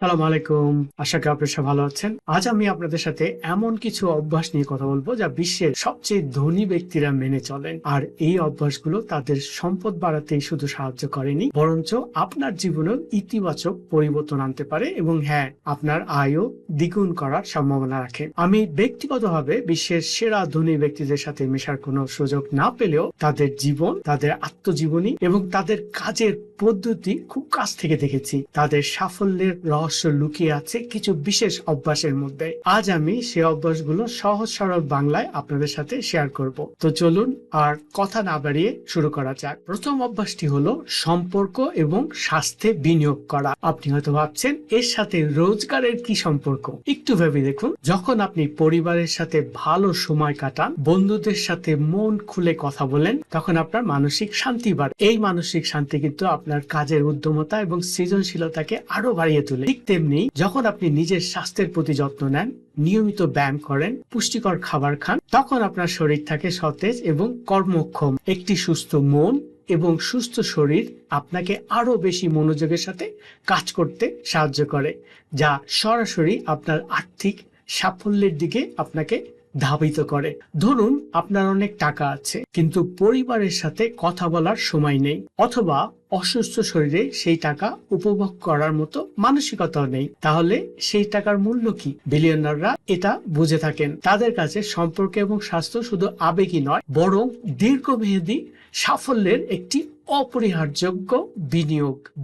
সালাম আলাইকুম। আশা করি আপনারা সব ভালো আছেন। আজ আমি আপনাদের সাথে এমন কিছু অভ্যাস নিয়ে কথা বলব যা বিশ্বের সবচেয়ে ধনী ব্যক্তিরা মেনে চলেন। আর এই অভ্যাসগুলো তাদের সম্পদ বাড়াতেই শুধু সাহায্য করেনি, বরঞ্চ আপনার জীবনেও ইতিবাচক পরিবর্তন আনতে পারে এবং হ্যাঁ আপনার আয়ও দ্বিগুণ করার সম্ভাবনা রাখে। আমি ব্যক্তিগতভাবে বিশ্বের সেরা ধনী ব্যক্তিদের সাথে মেশার কোনো সুযোগ না পেলেও তাদের জীবন, তাদের আত্মজীবনী এবং তাদের কাজের পদ্ধতি খুব কাছ থেকে দেখেছি। তাদের সাফল্যের রহস্য লুকিয়ে আছে কিছু বিশেষ অভ্যাসের মধ্যে। আজ আমি সে অভ্যাসগুলো সহজ সরল বাংলায় আপনাদের সাথে শেয়ার করব। তো চলুন আর কথা না বাড়িয়ে শুরু করা যাক। প্রথম অভ্যাসটি হলো সম্পর্ক এবং স্বাস্থ্যে বিনিয়োগ করা। আপনি হয়তো ভাবছেন, এর সাথে রোজগারের কি সম্পর্ক? একটু ভেবে দেখুন। যখন আপনি পরিবারের সাথে ভালো সময় কাটান, বন্ধুদের সাথে মন খুলে কথা বলেন, তখন আপনার মানসিক শান্তি বাড়ে। এই মানসিক শান্তি কিন্তু আপনার কাজের উদ্যমতা এবং সৃজনশীলতাকে আরও বাড়িয়ে তোলে। ঠিক তেমনি যখন আপনি নিজের স্বাস্থ্যের প্রতি যত্ন নেন, নিয়মিত ব্যায়াম করেন, পুষ্টিকর খাবার খান, তখন আপনার শরীর থাকে সতেজ এবং কর্মক্ষম। একটি সুস্থ মন এবং সুস্থ শরীর আপনাকে আরও বেশি মনোযোগের সাথে কাজ করতে সাহায্য করে, যা সরাসরি আপনার আর্থিক সাফল্যের দিকে আপনাকে ধাবিত করে। ধরুন আপনার অনেক টাকা আছে, কিন্তু পরিবারের সাথে কথা বলার সময় নেই, অথবা অসুস্থ শরীরে সেই টাকা উপভোগ করার মতো মানসিকতাও নেই, তাহলে সেই টাকার মূল্য কি? বিলিয়নাররা এটা বুঝে থাকেন। তাদের কাছে সম্পর্ক এবং স্বাস্থ্য শুধু আবেগই নয়, বরং দীর্ঘমেয়াদী সাফল্যের একটি অপরিহার্যযোগ্য বিনিয়োগ।